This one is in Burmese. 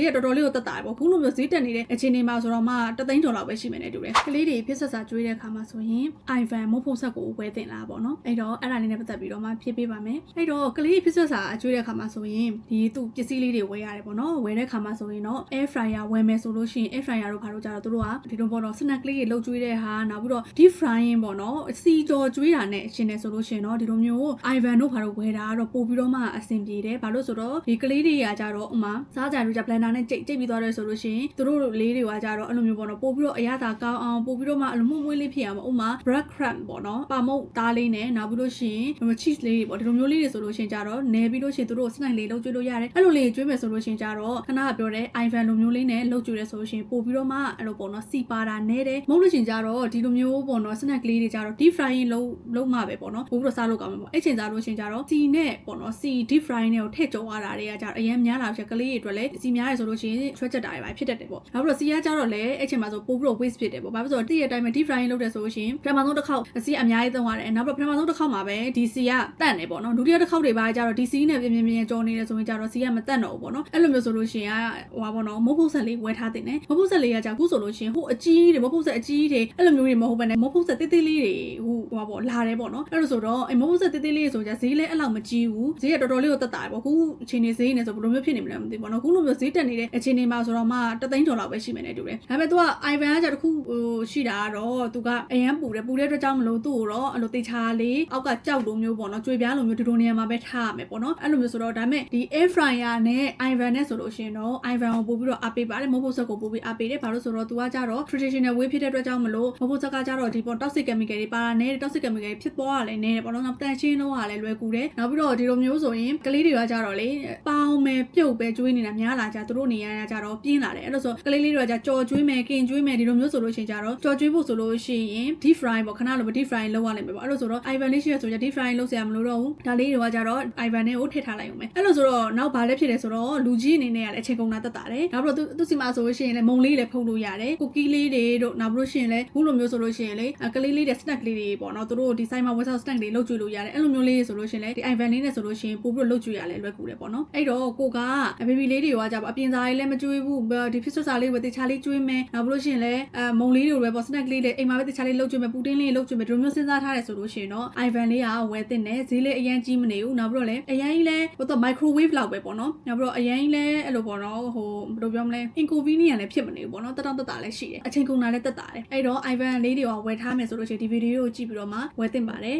ဈေးကတော်တော်လေးကိုတက်တာပေါ့ခုလိုမျိုးဈေးတက်နေတဲ့အခြေအနေမှာဆိုတော့မှတသိန်းကျော်လောက်ပဲရှိမယ်နဲ့တူတယ်ကလေးတွေဖြစ်ဆက်စာကျွေးတဲ့အခါမှာဆိုရင် iPhone မုတ်ဖို့ဆက်ကိုဝယ်တင်လာပေါ့နော်အဲ့တော့အဲ့ဒါလေးနဲ့ပတ်သက်ပြီးတော့မှဖြစ်ပေးပါမယ်အဲ့တော့ကလေးဖြစ်ဆက်စာအကျွေးတဲ့အခါမှာဆိုရင်ဒီသူ့ပစ္စည်းလေးတွေဝယ်ရတယ်ပေါ့နော်ဝယ်တဲ့အခါမှာဆိုရင်တော့ air fryer ဝယ်မယ်ဆိုလို့ရှိရင် air fryer တို့ဘာလို့ကြတော့သူတို့ကဒီလိုပေါ့နော် snack လေးတွေလှုပ်ကျွေးတဲ့ဟာနောက်ပြီးတော့ deep frying ပေါ့နော်စီကြော်ကျွေးတာနဲ့ရှင်နေဆိုလို့ရှိရင်တော့ဒီလိုမျိုး iPhone တို့ဘာလို့ဝယ်တာကတော့ပို့ပြီးတော့မှအဆင်ပြေတယ်ဘာလို့ဆိုတော့ဒီကလေးတွေကကြတော့ဥမာစားကြလို့ကြ blender နဲ့ကြိတ်ကြိတ်ပြီးသွားတယ်ဆိုလို့ရှိရင်သူတို့လေးတွေကကြတော့အဲ့လိုမျိုးပေါ့နော်ပို့ပြီးတော့အရသာကောင်းအောင်ပို့ပြီးတော့မှအလိုမှုမွေးလေးဖြစ်အောင်ဥမာ bread crumb ပေါ့နော်ပါမုတ်သားလေးနဲ့နောက်ပြီးလို့ရှိရင်ဟို cheese လေးတွေပေါ့ဒီလိုမျိုးလေးတွေဆိုလို့ရှိရင်ကြတော့နဲပြီးလို့ရှိရင်သူတို့ snack လေးလုပ်ကျွေးလို့ရတယ်အဲ့လိုလေးကျွေးမယ်ဆိုလို့ရှိရင်ကြတော့ခဏကပြောတဲ့ iPhone လိုမျိုးလေးနဲ့လုပ်ကျွေးရဲဆိုလို့ရှိရင်ပို့ပြီးတော့မှအဲ့လိုပေါ့နော်စီပါတာနဲတယ်မဟုတ်လို့ရှိရင်ကြတော့ဒီလိုမျိုးပေါ့နော် snack လေးတွေကြတော့ deep frying လုပ်လုပ်မှပဲပေါ့နော်ပို့ပြီးတော့စားလို့ကောင်းမှာပေါ့အဲ့ချိန်စားလို့ရှိရင်ကြတော့စီနဲ့ပေါ့နော်စီ deep frying နဲ့ကိုထည့်ကြော်ရတာတွေကကြတော့အရင်များလာဖြစ်ကလေးတွေအတွက်လည်းစီများရဆိုလို့ရှိရင်ချွတ်ချက်တာတွေပါဖြစ်တတ်တယ်ပေါ့နောက်ပြီးတော့စီကကြတော့လည်းအဲ့ချိန်မှာဆိုပို့ပြီးတော့ waste ဖြစ်တယ်ပေါ့ဘာဖြစ်လို့လဲဆိုတော့တည့်ရတိုင်းမှာ deep frying လုပ်တယ်ဆိုလို့ရှိရင်ပထမဆုံးတစ်ခေါက်စီအများကြီးသုံးရတယ်နောက်ပြီးပထမဆုံးတစ်ခေါက်မှာပဲဒီစီကတန့်တယ်ပေါ့နော်ဒုတိယတစ်ခေါက်တွေပါကြတော့ဒီစီနဲ့ပြင်းပြင်းပြင်းကြော်နေတယ်ဆိုရင်ကြတော့စီကမတန့်တော့ဘူးပေါ့နော်အဲ့လိုမျိုးဆိုလို့ရှိရင်ဟိုပါပေါ့နော်မုတ်ဖုတ်ဆက်လေးဝယ်ထားတင်တယ်မုတ်ဖုတ်ဆက်လေးကကြခုဆိုလို့ရှိရင်ဟိုအကြီးတွေမုတ်ဖုတ်ဆက်အကြီးတွေအဲ့လိုမျိုးတွေမဟုတ်ဘဲနဲ့မုတ်ဖုတ်ဆက်တိတိလေးတွေဟိုဟိုပါပေါ့လာတယ်ပေါ့နော်အဲ့လိုဆိုတော့အဲ့မုတ်ဖုတ်ဆက်တိတိလေးဆိုကြဈေးလည်းအဲ့လောက်မကြီးဘူးဈေးကတော်တော်လေးကိုတက်တာပေါ့ခုအချိန်နေဈေးနေဆိုဘယ်လိုမျိုးဖြစ်နေမလဲမသိဘူးပေါ့နော်ခုလိုမျိုးဈေးတတက်နေတဲ့အခြေအနေမှာဆိုတော့မှတသိန်းဒေါ်လောက်ပဲရှိမယ်နဲ့တူတယ်ဒါပေမဲ့သူက Ivan ကကြတခုဟိုရှိတာကတော့သူကအရန်ပူတယ်ပူတဲ့အတွက်ကြောင့်မလို့သူ့ကိုတော့အဲ့လိုတေချာလေးအောက်ကကြောက်လိုမျိုးပေါ့နော်ကြွေပြားလိုမျိုးဒူဒူနေရာမှာပဲထားရမယ်ပေါ့နော်အဲ့လိုမျိုးဆိုတော့ဒါပေမဲ့ဒီ air fryer နဲ့ Ivan နဲ့ဆိုလို့ရှိရင်တော့ Ivan ကိုပို့ပြီးတော့အပေးပါတယ်မဟုတ်ဘူးဆက်ကိုပို့ပြီးအပေးတယ်ဘာလို့ဆိုတော့သူကကြတော့ traditional way ဖြစ်တဲ့အတွက်ကြောင့်မလို့မဟုတ်ဘူးဆက်ကကြတော့ဒီပေါ့ toxic chemical တွေပါတာနဲ့ toxic chemical ဖြစ်ပေါ်ရလဲနဲ့ပေါ့နော်တန်ရှင်းလုံးကလည်းလွယ်ကူတယ်နောက်ပြီးတော့ဒီလိုမျိုးဆိုရင်ကလေးတွေကကြတော့လေပေါင်မယ်ပြုတ်ပဲကျွေးနေတာများလာကြသူတို့နေရတာကြတော့ပြင်းလာတယ်အဲ့လိုဆိုကလေးလေးတွေကကြကြော်ကျွေးမယ်ကင်ကျွေးမယ်ဒီလိုမျိုးဆိုလို့ရှိရင်ကြတော့ကြော်ကျွေးဖို့ဆိုလို့ရှိရင် deep fry ပေါ့ခဏလိုပဲ deep fry လုပ်ရလိမ့်မယ်ပေါ့အဲ့လိုဆိုတော့ ivan လေးရှိရဆိုကြ deep fry လုပ်စရာမလိုတော့ဘူးဒါလေးတွေကကြတော့ ivan နဲ့ကိုထည့်ထားလိုက်အောင်မယ်အဲ့လိုဆိုတော့နောက်ဘာလဲဖြစ်တယ်ဆိုတော့လူကြီးအနေနဲ့ကလည်းအချိန်ကုန်တာတက်တာတယ်နောက်ပြီးတော့သူသူစီမှာဆိုလို့ရှိရင်လည်းမုံလေးလည်းဖုတ်လို့ရတယ်ကိုကီးလေးတွေတို့နောက်ပြီးလို့ရှိရင်လည်းဘူးလိုမျိုးဆိုလို့ရှိရင်လေကလေးလေးတွေ snack လေးတွေပေါ့နော်သူတို့ဒီ site မှာ website snack တွေလုပ်ကြည့်လို့ရတယ်အဲ့လိုမျိုးလေးဆိုလို့ရှိရင်လည်းဒီ ivan လေးနဲ့ဆိုလို့ရှိရင်ပို့ပြီးတော့လုပ်ကြည့်ရလဲလွယ်ကူတယ်ပေါ့နော်အဲ့တော့ကိုက baby လေးတွေကကြပါအပြင်စားလေးလည်းမကျွေးဘူးဒီဖြစ်စွတ်စာလေးဝယ်တခြားလေးကျွေးမယ်နောက်ပြီးလို့ရှိရင်လည်းအမုံလေးတွေပဲပေါ့ snack လေးတွေအိမ်မှာပဲတခြားလေးလုပ်ကျွေးမယ်ပူတင်းလေးလုပ်ကျွေးမယ်ဒီလိုမျိုးစဉ်းစားထားတယ်ဆိုလို့ရှိရင်တော့ ivan လေးကဝယ်တင်တယ်ဈေးလေးအရန်ကြီးမနေဘူးနောက်ပြီးတော့လည်းအရန်ကြီးလည်းဟိုတော့ microwave လောက်ပဲပေါ့နော်နောက်ပြီးတော့အရန်ကြီးလည်းအဲ့လိုပေါ့နော်ဟိုဘယ်လိုပြောမလဲ inconvenient လည်းဖြစ်မနေဘူးပေါ့နော်တက်တောင့်တက်တာလည်းရှိတယ်အချိန်ကုန်တာလည်းတက်တာတယ်အဲ့တော့ ivan လေးတွေကဝယ်ထားမယ်ဆိုလို့ရှိရင်ဒီဗီဒီယိုကိုကြည့်ပြီးတော့မှဝယ်တင်ပါတယ်